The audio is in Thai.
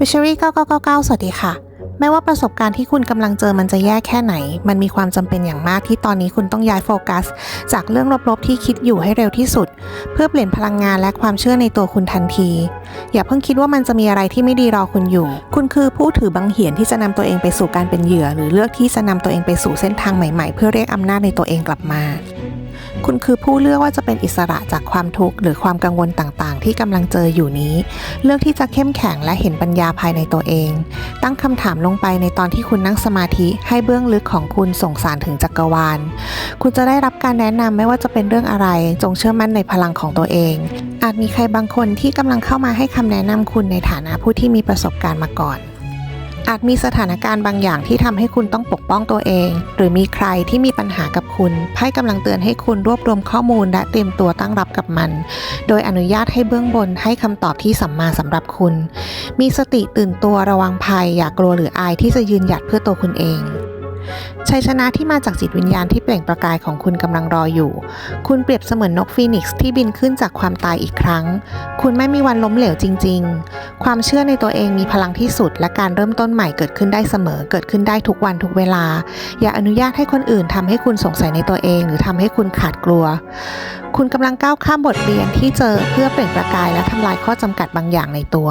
วิช r y 9999 สวัสดีค่ะไม่ว่าประสบการณ์ที่คุณกำลังเจอมันจะแย่แค่ไหน มันมีความจำเป็นอย่างมากที่ตอนนี้คุณต้องย้ายโฟกัส จากเรื่องลบๆที่คิดอยู่ให้เร็วที่สุด เพื่อเปลี่ยนพลังงานและความเชื่อในตัวคุณทันที อย่าเพิ่งคิดว่ามันจะมีอะไรที่ไม่ดีรอคุณอยู่ คุณคือผู้ถือบังเหียนที่จะนำตัวเองไปสู่การเป็นเหยื่อ หรือเลือกที่จะนำตัวเองไปสู่เส้นทางใหม่ๆ เพื่อเรียกอำนาจในตัวเองกลับมา คุณคือผู้เลือกว่าจะเป็นอิสระจากความทุกข์หรือความกังวลต่างๆ ที่กำลังเจออยู่นี้ เลือกที่จะเข้มแข็งและเห็นปัญญาภายในตัวเอง ตั้งคำถามลงไปในตอนที่คุณนั่งสมาธิให้เบื้องลึกของคุณส่งสารถึงจักรวาล คุณจะได้รับการแนะนำไม่ว่าจะเป็นเรื่องอะไร จงเชื่อมั่นในพลังของตัวเอง อาจมีใครบางคนที่กำลังเข้ามาให้คำแนะนำคุณในฐานะผู้ที่มีประสบการณ์มาก่อน อาจมีสถานการณ์บางอย่างที่ทำให้คุณต้องปกป้องตัวเอง หรือมีใครที่มีปัญหากับคุณไพ่กำลังเตือนให้คุณรวบรวมข้อมูลและเตรียมตัวตั้งรับกับมัน โดยอนุญาตให้เบื้องบนให้คำตอบที่สัมมาสำหรับคุณ มีสติตื่นตัวระวังภัยอย่ากลัวหรืออายที่จะยืนหยัดเพื่อตัวคุณเอง ชัยชนะที่มาจากจิตวิญญาณที่เปล่งประกายของคุณกำลังรออยู่ คุณเปรียบเสมือนนกฟีนิกซ์ที่บินขึ้นจากความตายอีกครั้ง คุณไม่มีวันล้มเหลวจริง ๆ ความเชื่อในตัวเองมีพลังที่สุด และการเริ่มต้นใหม่เกิดขึ้นได้เสมอ เกิดขึ้นได้ทุกวันทุกเวลา อย่าอนุญาตให้คนอื่นทำให้คุณสงสัยในตัวเอง หรือทำให้คุณขาดกลัว คุณกำลังก้าวข้ามบทเรียนที่เจอเพื่อเปล่งประกายและทำลายข้อจำกัดบางอย่างในตัว